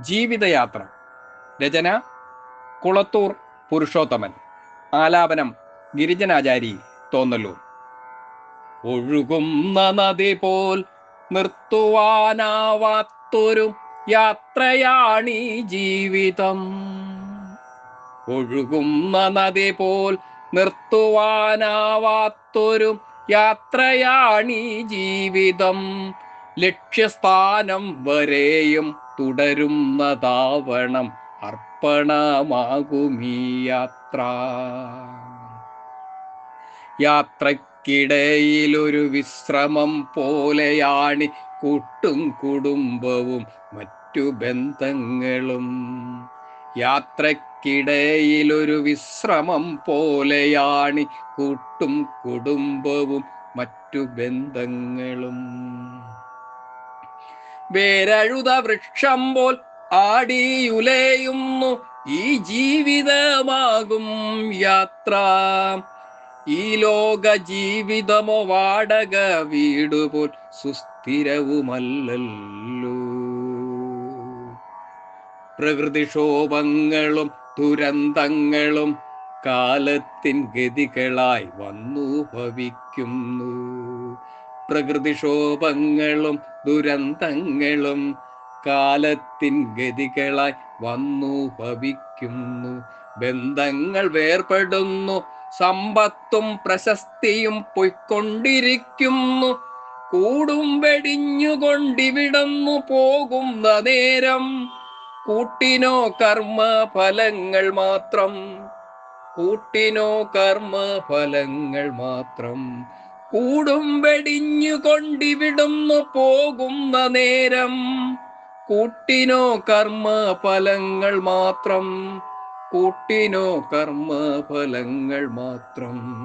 ജീവിതയാത്ര. രചന കുളത്തൂർ പുരുഷോത്തമൻ. ആലാപനം ഗിരിജനാചാരി തോന്നല്ലൂർ. ഒഴുകുന്ന നദി പോൽ നിർത്തുവാനാവാത്തൊരു യാത്രയാണീ ജീവിതം. ഒഴുകുന്ന നദി പോൽ നിർത്തുവാനാവാത്തൊരു യാത്രയാണീ ജീവിതം. ലക്ഷ്യസ്ഥാനം വരെയും തുടരുന്നതാവണം അർപ്പണമാകുമീ യാത്ര യാത്രക്കിടയിലൊരു വിശ്രമം പോലെയാണ് കൂട്ടും കുടുംബവും മറ്റു ബന്ധങ്ങളും. യാത്രക്കിടയിലൊരു വിശ്രമം പോലെയാണ് കൂട്ടും കുടുംബവും മറ്റു ബന്ധങ്ങളും. വേരഴുത വൃക്ഷം പോൽ ആടിയുലയുന്നു. ഈ ജീവിതമാകും യാത്ര. ഈ ലോക ജീവിതമോ വാടക വീടുപോൽ സുസ്ഥിരവുമല്ലല്ലോ. പ്രകൃതിക്ഷോഭങ്ങളും ദുരന്തങ്ങളും കാലത്തിൻ ഗതികളായി വന്നു ഭവിക്കുന്നു പ്രകൃതിക്ഷോഭങ്ങളും ദുരന്തങ്ങളും കാലത്തിൻ ഗതികളായി വന്നു ഭവിക്കുന്നു. ബന്ധങ്ങൾ വേർപെടുന്നു സമ്പത്തും പ്രശസ്തിയും പൊയ്ക്കൊണ്ടിരിക്കുന്നു. കൂടും വെടിഞ്ഞുകൊണ്ടിവിടന്നു പോകുന്ന നേരം. കൂട്ടിനോ കർമ്മ ഫലങ്ങൾ മാത്രം. കൂട്ടിനോ കർമ്മ ഫലങ്ങൾ മാത്രം. കൂടും വെടിഞ്ഞുകൊണ്ടിവിടുന്നു പോകുന്ന നേരം. കൂട്ടിനോ കർമ്മ ഫലങ്ങൾ മാത്രം. കൂട്ടിനോ കർമ്മ ഫലങ്ങൾ മാത്രം.